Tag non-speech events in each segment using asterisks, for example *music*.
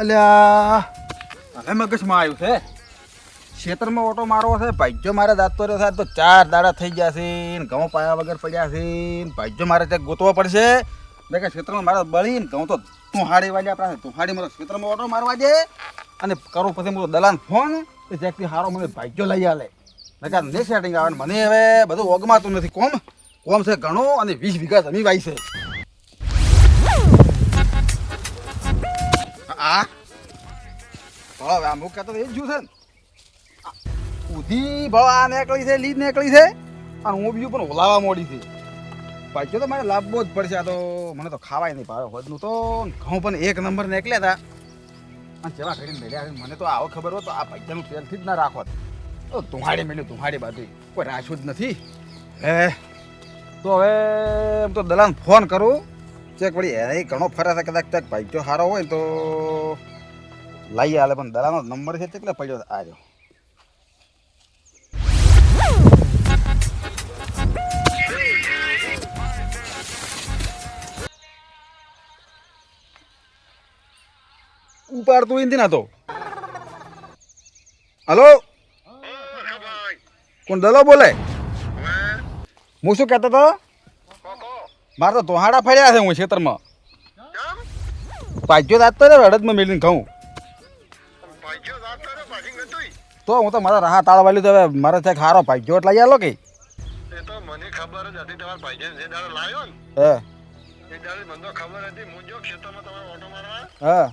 અલ્યા. હવે મગજમાં આવ્યું છે? ખેતરમાં ઓટો મારવો છે? ભાઈજો મારે દાતો રહ્યો છે. તો ચાર દાડા થઈ ગયા છે ને ઘઉં પાયા વગર પડ્યા છે ને ભાઈજો મારે ત્યાં ગોતવો પડશે. મેં કે ખેતરમાં મારે બળી ને ઘઉં તો તુહાડી વાજે આપણા તુહાડી મારો ખેતરમાં ઓટો મારવા દે અને કરું પછી મારો દલાન ફોન એ જેકથી હારો મને ભાઈજો લઈ આલે. મેં કહે ને સેટિંગ આવે મને હવે બધું ઓગમાતું નથી. કોમ? કોમ છે ઘણું અને વીસ વીઘા જમી વાય છે. હવે અમુક કહેતો એ જ છે ને. ઉધી ભાવ આ નીકળી છે લીજ નીકળી છે, અને હું બીજું પણ ઓલાવા મોડી છે. પાછો તો મારે લાભવો જ પડશે આ તો. મને તો ખાવાય નહીં ભાવે. હોદનું તો ઘઉં પણ એક નંબર નીકળ્યા હતા. અને જેવા કરીને મેળ્યા. મને તો આવો ખબર હોત આ પૈસાનું તેલથી જ ના રાખોત તો તુહાડી મેળ્યું તુહાડી બાજુ કોઈ રાખ્યું જ નથી. હે. તો હવે એમ તો દલાન ફોન કરું. ચેક વળી એ ઘણો ફરે છે કદાચ. ચેક ભાઈ જો સારો હોય તો લઈ આલે પણ દલાનો નંબર છે એટલે પડ્યો આજો. ઉપાડતું નથી ના તો. હલો? કોણ દલો બોલે? હું શું કહેતો હતો? મારે તો તોહાડા ફર્યા છે હું ખેતરમાં. પાછો દાંત તો રડદમાં મેળવીને ખાઉં. તો હું તો મારા રાહ તાળ વાળી તો હવે મારે ત્યાં ખારો ભાગ્યો એટલે લઈ આલો કે. એ તો મને ખબર જ હતી તમારા ભાઈજાન જે દાડો લાવ્યો ને હે. એ દાડે મને તો ખબર હતી હું જો ખેતરમાં તમારે ઓટો મારવા હા.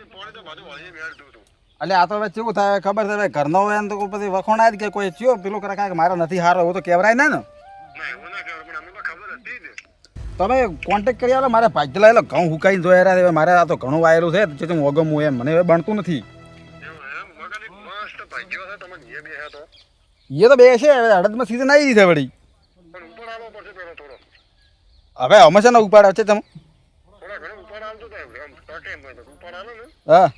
એ પોણે તો બધું વળી મેળતું હતું. એટલે આ તો હવે કેવું થાય ખબર છે ઘરનો હોય ને તો પછી વખોણાય જ કે કોઈ ચિયો પેલું કરે કાંઈક મારે નથી હારો એવું તો કહેવાય ના. ને તમે કોન્ટેક્ટ કરી આલો મારે ભાગ્ય લાવેલો ઘઉં હુકાઈને જોયા રહ્યા હવે મારે આ તો ઘણું વાયેલું છે તો હું ઓગમું એમ મને હવે બનતું નથી. મસ્ત ભાઈજો છે તમને એ બે હતો એ તો હવે અડદમાં સીઝન આવી ગઈ છે વળી પણ ઉપર આવવો પડશે પેલો થોડો હવે અમે છે ને ઉપાડ આવશે તમે થોડા ઘણો ઉપર આવતો તો એમ ટકે એમ તો ઉપર આવો ને હા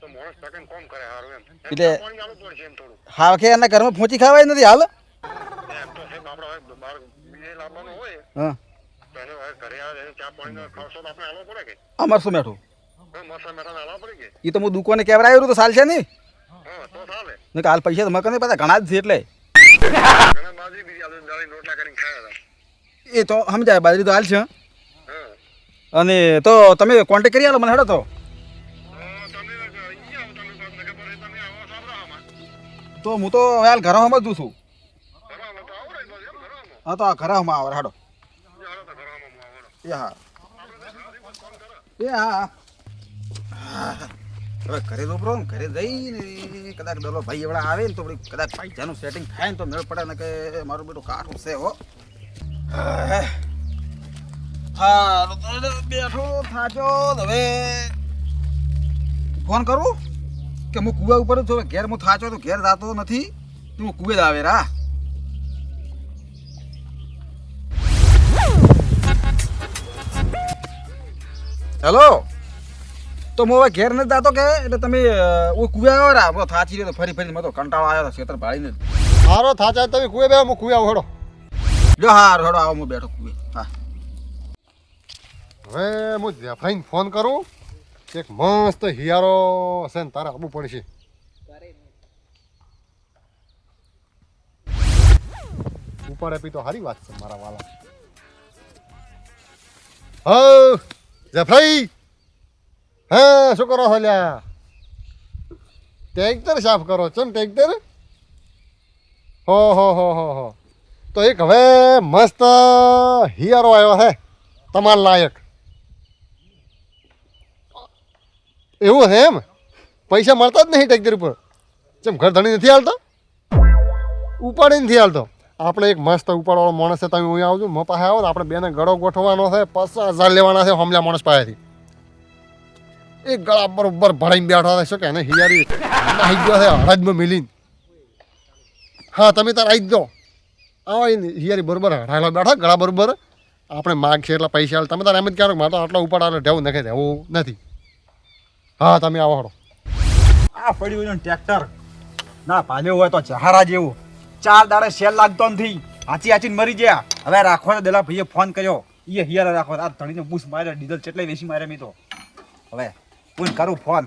તો માણસ ટકે કોમ કરે હારું એમ એટલે- પાણી આવવું પડશે એમ થોડું હા કે એના ઘરમાં પહોંચી ખાવાય નથી હાલ એમ તો છે આપણે હવે બહાર બીજે લાવવાનું હોય હા તો એને હવે ઘરે આવે ચા પાણીનો ખર્ચો તો આપણે આલવો પડે કે અમાર શું બેઠું હવે મસા મેઠા આલવા પડે કે એ તો હું દુકાને કેવરાયું તો ચાલશે નહીં તો ને કાલ પૈસા તો મકને પાછા ઘણા જ છે એટલે. એ તો સમજાય, બાજરી તો હાલ છે અને તો તમે કોન્ટેક કરી આલો મને, હેડો તો. તો હું તો હવે હાલ ઘરે સમજું છું. હા, તો આ ઘરમાં આવે હેડો. એ હા. એ હા હા. હવે ઘરે તો બરો ઘરે જઈને કદાચ ડોલો ભાઈ એવડા આવે ને તો કદાચ પૈસાનું સેટિંગ થાય ને તો મેળ પડે ને કે મારું બેટું કાઠું છે હો. હા. બેઠો થાચો હવે ફોન કરું કે હું કુવા ઉપર છું? ઘેર હું થાચો તો ઘેર જાતો નથી. તો હું કુવે જ આવે રા. હેલો તો હું હવે ઘેર નથી જતો કે એટલે તમે હું કુવે આવ્યો રા હું થાચી રહ્યો ફરી ફરી મતો કંટાળો આવ્યો હતો ખેતર ભાળીને હારો થાચા તમે કુવે બે હું કુવે આવું હેડો. જો હા હેડો આવો હું બેઠો કુવે હા. હવે હું જેફાઈને ફોન કરું એક મસ્ત હિયારો હશે ને તારે આવવું પડશે. ઉપાડ એપી તો સારી વાત છે મારા વાલા. હો જેફાઈ હા, શું કરો છો લ્યા? ટ્રેક્ટર સાફ કરો છો ને ટેક્ટર હો હો હો હો હો. તો એક હવે મસ્ત હિયારો આવ્યો છે તમારા લાયક. એવું છે એમ? પૈસા મળતા જ નહીં ટેક્ટર ઉપર. જેમ ઘર ધણી નથી હાલતો? ઉપાડી નથી હાલતો. આપણે એક મસ્ત ઉપાડવાળો માણસ છે, તમે હું આવજો. મો પાસે આવો આપણે બેને ગળો ગોઠવવાનો છે, પચાસ હજાર લેવાના છે હમલા માણસ પાસેથી. એક ગળા બરોબર ભરાઈને બેઠા હતા શું કે એને હિયારી આવી ગયો છે, હળદમાં મિલીને. હા, તમે તાર આવી જ દો. આવા હિયારી બરોબર હડાયેલો બેઠો, ગળા બરોબર. આપણે માગ છે એટલા પૈસા હાલ તમે તાર એમ જ કહેવાનું મારે તો આટલા ઉપાડ આટલો ઢેવું નખે રહેવું નથી. હા, તમે આવો હડો આ પડ્યું એનું ટ્રેક્ટર. ના, પાલ્યો હોય તો જહારા જેવું. ચાર દાડે સેલ લાગતો નથી. હાચી હાચીને મરી ગયા. હવે રાખો તો દેલા ભાઈએ ફોન કર્યો. એ હિયારા રાખો આ ધણીને બૂસ માર્યો, ડીઝલ ચેટલે વેસી મારે મેં તો. હવે કોઈ કરું ફોન.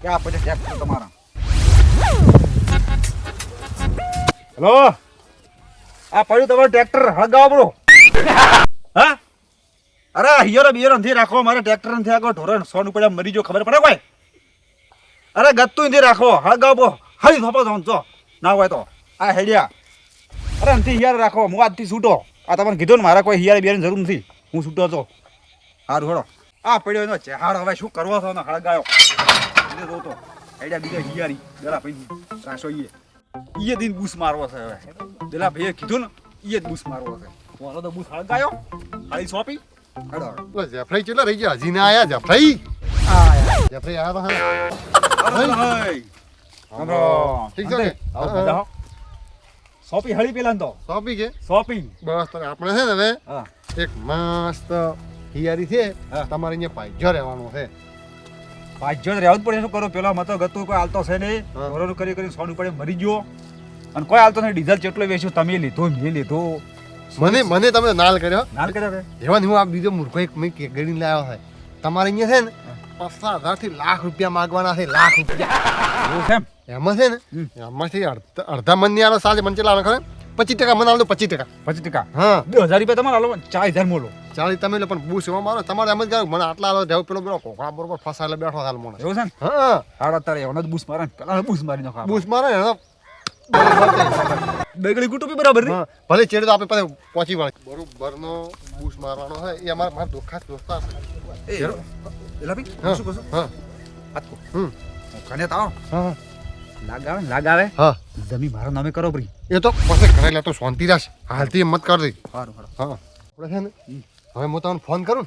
ક્યાં પછી ટ્રેક્ટર તમારા? હેલો? આ પડ્યું તમારું ટ્રેક્ટર હળગાવો બરો. હા? અરે હિયરો બિયરો નથી રાખો મારે ટ્રેક્ટર નથી આગળ. ઢોરણ સોન ઉપર મરી જો ખબર પડે કોઈ? અરે, ગત્તું નથી રાખો હળગાવો થોપો તો જો. ના હોય તો. આ હેડિયા. અરે નથી હિયાર રાખો. હું આજથી છૂટો. આ તમને કીધું ને, મારા કોઈ હિયાર બિયારની જરૂર નથી. હું છૂટો છો સારું હેડો. આ પડ્યો એનો ચહાડ હવે શું કરવો છો ને હળગાયો? એટલે જોતો તો. હેડિયા બીજા હિયારી જરા ભાઈ રાશો ઈએ. ઈએ દિન બૂસ મારવો છે હવે. પેલા ભાઈએ કીધું ને ઈએ જ બૂસ મારવો છે. વાલો તો બૂસ હળગાયો. હાળી સોપી. હળો હેડો. ચેલા રહી ગયા? હજી ના આયા જેફરાઈ? આ જેફરાઈ આયા તો હા. ઠીક છે આવો. સોંપી હળી પેલા તો. સોપી કે? સોપી. બસ તો આપણે છે ને હવે એક મસ્ત હિયારી છે તમારે અહીંયા પાઇજો રહેવાનું છે. ભાજ્યો રહેવું જ પડે શું કરો? પેલા મતો ગતો કોઈ હાલતો છે નહીં? હા. કરી કરી સોનું પડે મરી ગયો. અને કોઈ હાલતો નહીં ડીઝલ ચેટલો વેચ્યો તમે લીધો મેં લીધો. મને મને તમે નાલ કર્યો. નાલ કર્યો એવા હું આ બીજો મૂર્ખો એક મેં કેક ગણી લાવ્યો છે. તમારે અહીંયા છે ને પચાસ હજારથી લાખ રૂપિયા માગવાના છે લાખ રૂપિયા. એમ? એમાં છે ને એમાંથી અડધા અડધા મનની આવે સાંજે મન ચેલા ખબર? પચીસ ટકા મને આલો પચીસ ટકા. પચીસ ટકા? હા. બે હજાર રૂપિયા તમારે હાલો ચાર હજાર મોલો. ચાલી તમે લે પણ બૂસ એમાં મારો તમારે એમ જ કહ્યું મને આટલા આલો દેવ પેલો પેલો કોકડા બરોબર ફસાયેલો બેઠો હાલ મને એવું છે ને? હા. હાડા તારે એવનો જ બૂસ મારે પેલા બૂસ મારી નાખો બૂસ મારે એનો બેગડી કુટુંબી બરાબર ને? ભલે ચેડે તો આપણે પાસે પહોંચી વળે. બરોબર નો બૂસ મારવાનો છે. એ અમારા મારા દોખા દોસ્તા એ એલા ભઈ શું કહો હા. આટકો હમ. કને તાવ. હા. લાગ આવે ને આવે હા. જમી મારા નામે કરો ભરી એ તો પછી ઘરે લે તો શાંતિ રાખ. હાલથી હિંમત કરી દઈ સારું સારું હા. આપણે છે ને હવે હું તમને ફોન કરું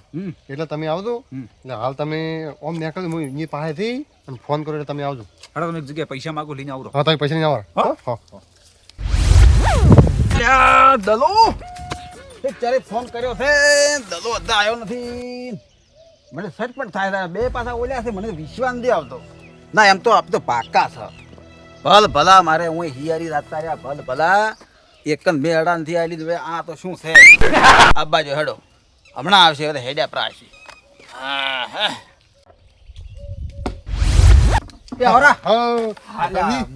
એટલે તમે આવજો. એટલે હાલ તમે ઓમ નીકળજો હું એની પાસેથી અને ફોન કરો એટલે તમે આવજો. હા તમે એક જગ્યાએ પૈસા માગો લઈને આવરો. હા તમે પૈસા નહીં આવો હા? હા દલો! ચારે ફોન કર્યો છે? દલો અધા આવ્યો નથી. મને સચ પણ થાય બે પાછા ઓલ્યા છે મને વિશ્વાસ નથી આવતો. ના એમ તો આપ તો પાકા છે. ભલ ભલા મારે હું હિયારી રાતતા રહ્યા. ભલ ભલા એક બે અડા નથી આલી હવે આ તો શું છે? *laughs* આ બાજુ હેડો. હમણાં આવશે હવે હેડ્યા પ્રાસી હા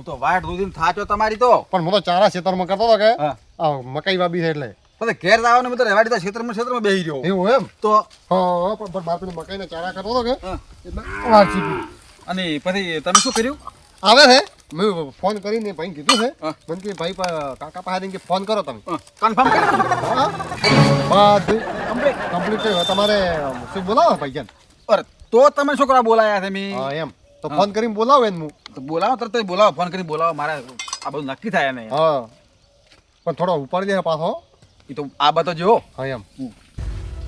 તો વાટ દૂધી થાચો તમારી તો. પણ હું તો ચારા ખેતરમાં કરતો હતો કે? હા. મકાઈ વાબી છે એટલે. પછી ઘેર લાવો ને બધા રેવાડી તો ક્ષેત્રમાં ક્ષેત્રમાં બેહી રહ્યો. એવું એમ? તો? હા પણ પણ મકાઈને ચારા કરતો હતો કે? એટલે વાંચી અને પછી તમે શું કર્યું? આવે છે? મેં ફોન કરીને ભાઈ કીધું છે. મને કે ભાઈ કાકા પાસે કે ફોન કરો તમે. કન્ફર્મ કરો. હા. બધું કમ્પ્લીટ કમ્પ્લીટ તમારે શું બોલાવો ભાઈ અરે તો તમે છોકરા બોલાયા છે મેં. એમ. તો ફોન કરીને બોલાવો એને હું તો બોલાવો તરત બોલાવો. ફોન કરીને બોલાવો. મારે આ બધું નક્કી થાય ને હા. પણ થોડો ઉપાડી દે પાછો. એ તો આ બધો જો. હા એમ.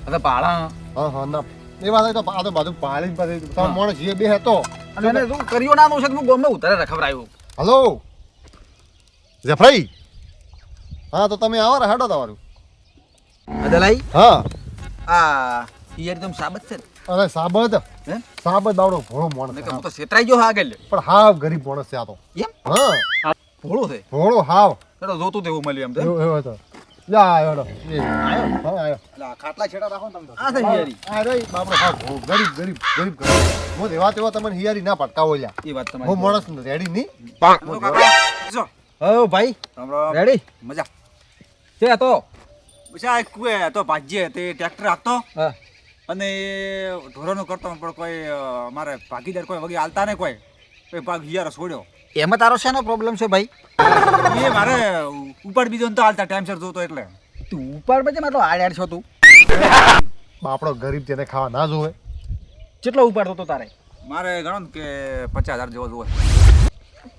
ભાડા હા હા ના. એ વાત તો આ તો બધું પાડીને પછી તમે મોણ માણસ જે બે હતો. અને એને શું કર્યો ના છે હું ગમે ઉતારે રખવરાયું હલો? જફરાઈ? હા તો તમે આવો ને હેડો તમારું. અદલાઈ? હા. આ ઈયર તમ સાબત છે ને? અરે સાબત? હે? સાબત દાવડો ભોળો મોણ હું. તો સેતરાઈ ગયો આગળ પણ હાવ ગરીબ માણસ છે આ તો. એમ? હા. ભોળો છે? ભોળો હાવ. એટલે જોતું તેવું મળ્યું એમ તો. એવું હતો. યા આવ્યો આયો હા આવ્યો એટલે આ ખાટલા છેડા રાખો ને તમે. તો. આ છે હિયારી આ રહી બાપડો. હાવ ભો- ગરીબ ગરીબ ગરીબ ગરીબ હું એવા તેવા તમને હિયારી ના પટકાવો લ્યા. એ વાત હું તમારી રેડી નહીં હો કાકા. હો ભાઈ. રેડી? મજા. છે તો. પછી આ કુએ તો ભાજ્ય તે ટ્રેક્ટર આપતો હા. અને ઢોરોનું કરતો પણ કોઈ મારે ભાગીદાર કોઈ વગી હાલતા ને કોઈ. કોઈ ભાગ હિયારો છોડ્યો. એમાં તારો શેનો પ્રોબ્લેમ છે ભાઈ? એ મારે ઉપર બીજો ને તો હાલતા ટાઈમસર જોતો એટલે. તું ઉપાડ પછી મારો આડ છો તું? બાપડો ગરીબ તેને ખાવા ના જોવે. કેટલો ઉપાડતો તો તારે? મારે ગણો ને કે પચાસ હજાર જેવો જોવે.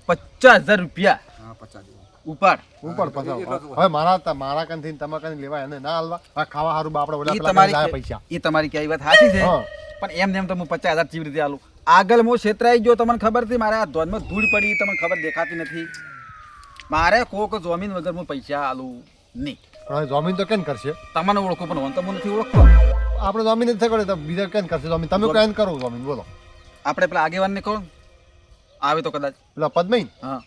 પચાસ હજાર રૂપિયા? હા પચાસ જેવો. ઉપાડ. ઉપર પચાવ હવે મારા મારા કંથી તમે કંઈ લેવા એને ના હાલવા. આ ખાવા સારું બાપડો ઓલા ઈ તમારી પૈસા. એ તમારી ક્યાંય વાત સાચી છે પણ એમ નેમ એમ તો હું પચાસ હજાર કેવી રીતે આલું આગળ હું છેતરાઈ ગયો તમને ખબર હતી મારે આ ધોનમાં ધૂળ પડી તમને ખબર દેખાતી નથી. મારે કોક જમીન વગર હું પૈસા આલું નહીં. પણ હવે જમીન તો કેમ કરશે? તમને ઓળખો પણ હું તો હું નથી ઓળખતો. આપણે જમીન નથી થઈ તો બીજા કેમ કરશે જમીન? તમે કેમ કરો જમીન બોલો. આપણે પેલા આગેવાનને કહો. આવે તો કદાચ. પેલા પદ્મઈ હા.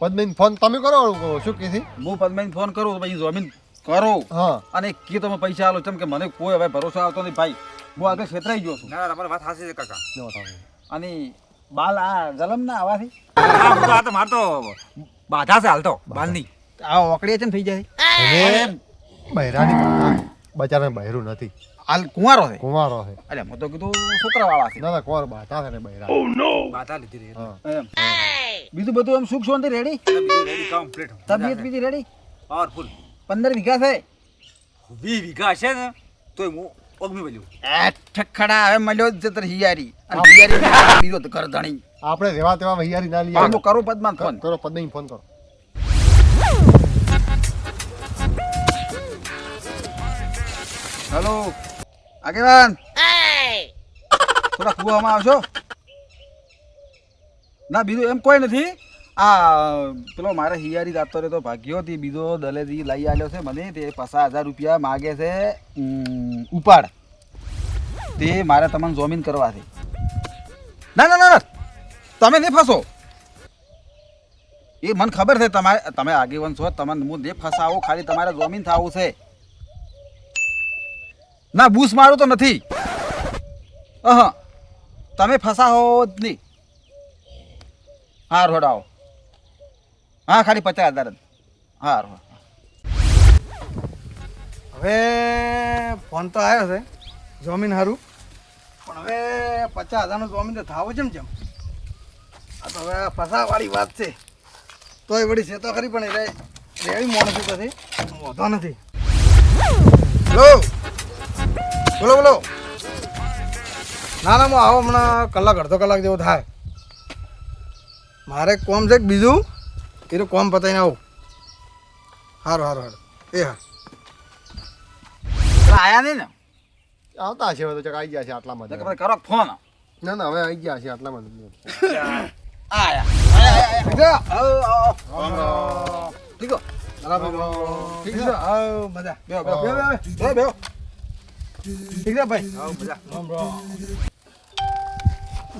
પદ્મઈ ફોન તમે કરો શું કે હું પદ્માઈને ફોન કરું તો પછી જમીન કરો. હા. અને કે તમે પૈસા આલો કેમ કે મને કોઈ હવે ભરોસો આવતો નહીં ભાઈ. હું આગળ છેતરાઈ ગયો છું. ના તમારી વાત સાચી છે કાકા. અને બાલ આ જલમ ના આવાથી? આ તો આ માર તો બાધા છે હાલ તો બાલની. આ ઓકડી છે ને થઈ જાય. હે બૈરાની બાધા બચારાને બહેરું નથી. હાલ કુંવારો છે. કુંવારો છે. અરે હું તો કીધું છોકરા વાળા છે. ના ના કુંવાર બાતા છે ને બૈરા. બાધા લીધી રે બીજું બધું એમ સુખ શાંતિ રેડી રેડી કમ્પ્લીટ તબિયત બીજી રેડી પાવરફુલ પંદર વીઘા છે? વી વીઘા છે ને તોય હું ઓગમી મળ્યું એ ઠખડા હવે મળ્યો જ છે હિયારી. અને હિયારી બીજો તો ઘર ધણી. આપણે જેવા તેવા વૈયારી ના લઈએ. હું કરું પદમાં ફોન. કરો પદ ફોન કરો. હેલો. આગેવાન. થોડા કુવામાં આવશો? ના બીજું એમ કોઈ નથી. આ, પેલો મારે હિયારી જાતો તો ભાગ્યો હતી બીજો દલેજી લઈ આવ્યો છે મને. તે પચાસ હજાર રૂપિયા માગે છે ઉપાડ. તે મારે તમને જોમીન કરવા છે. ના ના ના ના. તમે નહીં ફસો. એ મને ખબર છે તમારે, તમે આગેવન છો, તમને હું નહીં ફસાવો, ખાલી તમારે જોમીન થવું છે. ના, બૂસ મારું તો નથી. અહ. તમે ફસાવો જ નહીં. હા રોડાવો હા, ખાલી પચાસ હજાર જ. હા હવે ફોન તો આવ્યો છે, જમીન સારું પણ હવે પચાસ હજારનું જમીન તો થાવું છે ને જેમ. આ તો હવે ફસાવાળી વાત છે. તોય વળી છે તો ખરી, પણ એટલે રેડી માણસ પછી. વધો નથી. હલો બોલો બોલો. ના ના, હું આવો હમણાં કલાક, અડધો કલાક જેવો થાય. મારે કોમ છે કે બીજું તો કોમ પતાવીને આવું. સારું સારું સારું એ હા. આયા નહીં ને? આવતા હશે હવે તો ચક આવી ગયા છે આટલામાં તો જ. કરો ફોન. ના ના હવે આવી ગયા છે આટલામાં જ. આયા. આયા આયા ઠીક ઠીક છે? આવ મજા બેહો બેહો ઠીક છે ભાઈ? આવો મજા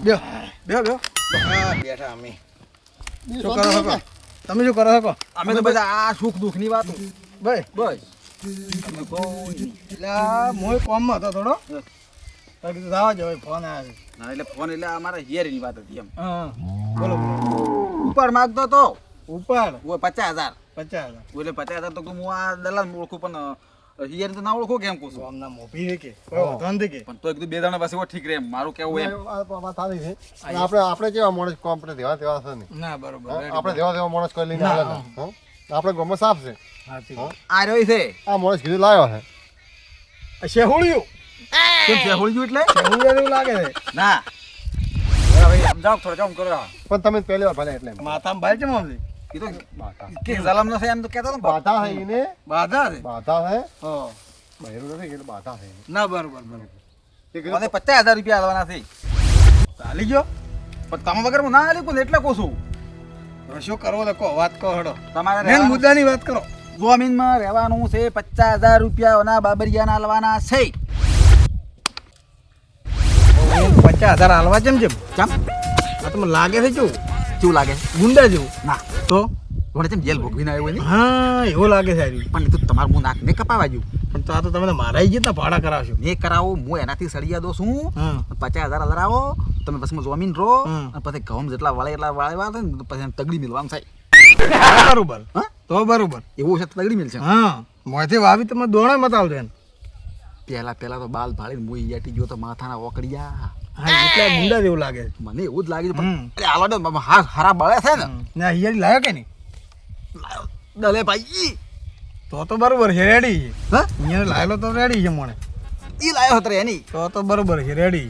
બે હા બેઠા અમે. શું કરો છે? શકો તમે શું કરો છો? અમે તો બધા આ સુખ દુઃખની વાતો. ભાઈ બસ. કોઈ એટલે હું કોમમાં હતો થોડો. કીધું જવા જો ફોન આવ્યો ના એટલે ફોન એટલે અમારા હિયરની વાત હતી એમ. હા. બોલો બોલો. ઉપર માગતો તો? ઉપર? પચાસ હજાર. પચાસ હજાર. એટલે પચાસ હજાર તો હું આ દલાલ ઓળખું પણ હિયર તો ના ઓળખો કેમ કહું છું. ગામના મોભી છે કે કોઈ વાંધો કે. પણ તો એક બે દાણા પાસે ઠીક રે મારું કેવું એમ. વાત આવી છે. અને આપણે આપણે કેવા માણસ કો આપણે દેવા દેવા છે નહીં ના બરોબર આપણે દેવા દેવા માણસ કોઈ લઈને આવે હા? આપણે ગામમાં સાફ છે. હા? આ રહ્યો છે. આ માણસ કીધું લાવ્યો છે. શેહુળિયું. કેમ છે હોળી એટલે? શેહુળિયું એવું લાગે છે. ના. ભાઈ સમજાવ થોડો જામ કરો. પણ તમે પહેલી વાર ભલે એટલે માથામાં ભાઈ છે? મામજી એ તો કે જલમ નથી થાય એમ તો કહેતો ને બાધા હે એને બાધા હે બાધા હે હા બહેરો નથી એટલે બાધા હે ના બરોબર બરોબર મને પચાસ હજાર રૂપિયા આલવાના છે ચાલી ગયો પણ તમે વગર હું ના આલી પણ એટલે કહું છું હવે શું કરવો લખો વાત કહો હડો તમારે મેન મુદ્દાની વાત કરો જમીનમાં રહેવાનું છે પચાસ હજાર રૂપિયાના બાબરિયાના આલવાના છે પચાસ હજાર હાલવા જેમ જેમ ચમ આ તમને લાગે છે કેવું કેવું લાગે? ગુંડા જેવું. ના તો વડે તેમ જેલ ભોગવીને આવ્યો ને હા એવું લાગે છે પણ એ તો તમારું હું નાક ને કપાવા જેવું પણ તો આ તો તમે મારા ગયા ભાડા કરાવશો. ને કરાવો હું એનાથી સળિયા દો છું. પચાસ હજાર હજાર તમે પછી જમીન રહો અને પછી ઘઉં જેટલા વાળે એટલા વાળે ને પછી તગડી મિલવાનું થાય. બરોબર. હા? તો બરોબર. એવું છે તગડી મિલશે હા મોંથી વાવી તમે દોણા મત આવજો પહેલા પહેલા તો બાલ ભાળીને મુઈ યાટી ગયો તો માથાના ઓકડિયા. હા એટલે જેવું લાગે. મને એવું જ લાગે છે પણ અરે આલો દે, હા હારા બળે છે ને. ને આ લાયો કે નહીં? દલે ભાઈ. તો તો બરોબર છે રેડી છે હા? અહીંયા લાયેલો તો રેડી છે મને ઈ લાયો હતો એની. તો તો બરોબર છે રેડી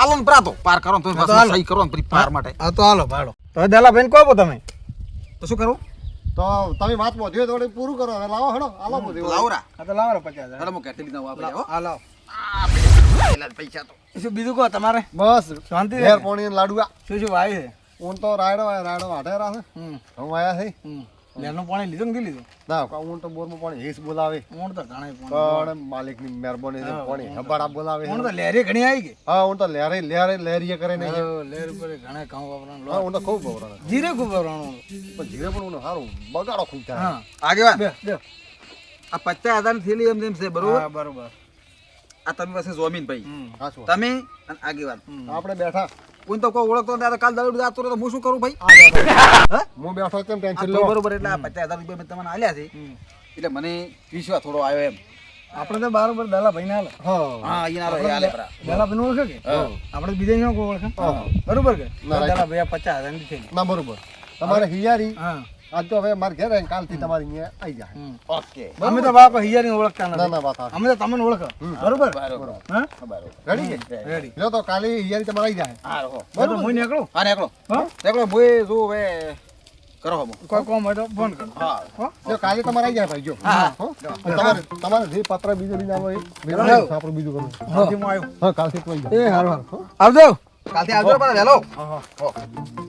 આલો ને પ્રાતો પાર કરો ને તો હા તો હાલો. સહી કરો ને પાર માટે. હા તો હાલો ભાડો તો દલા ભાઈ કહો તમે. તો શું કરવું તો તમે વાત પહોંચ્યો તો પૂરું કરો. હવે લાવો હડો. હાલો બધું લાવરા હા તો લાવો ને પચાસ હજાર. હેડો કેટલી આપણે લાવો. આ પેલા પૈસા તો. શું બીજું કહો તમારે? બસ. શાંતિ ઘેર ને? પોણી ને શું શું વાવી છે? તો રાયડો રાયડો હું આયા છે. લેરનું પાણી લીધું કે લીધું? ના ઊન તો બોરમાં પાણી હેસ બોલાવે. ઊંડ તો ઘણા પણ માલિકની મહેરબાની છે પાણી હબાડા બોલાવે. તો લહેરી ઘણી આવી ગઈ હા તો લહેરે લહેરે લહેરીએ કરે ને લહેર ઉપર ઘણા ઘઉં વાપરવાનું હા ઊન ખૂબ બવરાણે. જીરે ખૂબ વાપરવાનું પણ ધીરે પણ ઊન સારું બગાડો ખૂબ થાય. હા. આ પચાસ હજાર થેલી એમ તેમ છે બરોબર? બરોબર. આ તમે પાસે જોમીન ભાઈ. તમે અને આગેવાન. આપણે બેઠા. કોઈ તો કોઈ ઓળખતો ત્યારે કાલ દારૂ જાતો તો હું શું કરું ભાઈ? હું? બેઠો કેમ ટેન્શન લો. બરોબર એટલે આ પચાસ હજાર રૂપિયા મેં તમને આલ્યા છે. એટલે મને વિશ્વાસ થોડો આવ્યો એમ. આપણે તો બારોબર દાલા ભાઈ ના હાલે હા એ ના પરા દલા ભાઈ ઓળખે કે? આપણે બીજા શું ઓળખે? બરોબર કે? દાલા ભાઈ પચાસ હજારની થઈ ના બરોબર. તમારે હિયારી હા. આજ તો હવે મારે ઘેર આવીને કાલથી તમારી અહીંયા આવી જાય ઓકે. અમે તો બાપ હિયારી ઓળખતા ના નથી ના સાચી. અમે તો તમને ઓળખ. બરોબર? બરોબર. હા? રેડી? છે રેડી. લ્યો તો કાલે હિયારી તમારે આવી જાય. હા. રહો બરોબર? હું નીકળો? હા નીકળો. હા? નીકળો બોય જો હવે કરો હમ કોઈ કોમ હોય તો ફોન કરો. હા. જો કાલે તમારે આવી જાય ભાઈ જો. હા. તમારે તમારે જે પત્ર બીજું લઈને આવો એ આપણે બીજું કરવું કાલથી હું આવ્યો. હા કાલથી તો આવી જાય એ હારું હારું. આવજો. કાલથી આવજો પણ વહેલો. હા હા હો.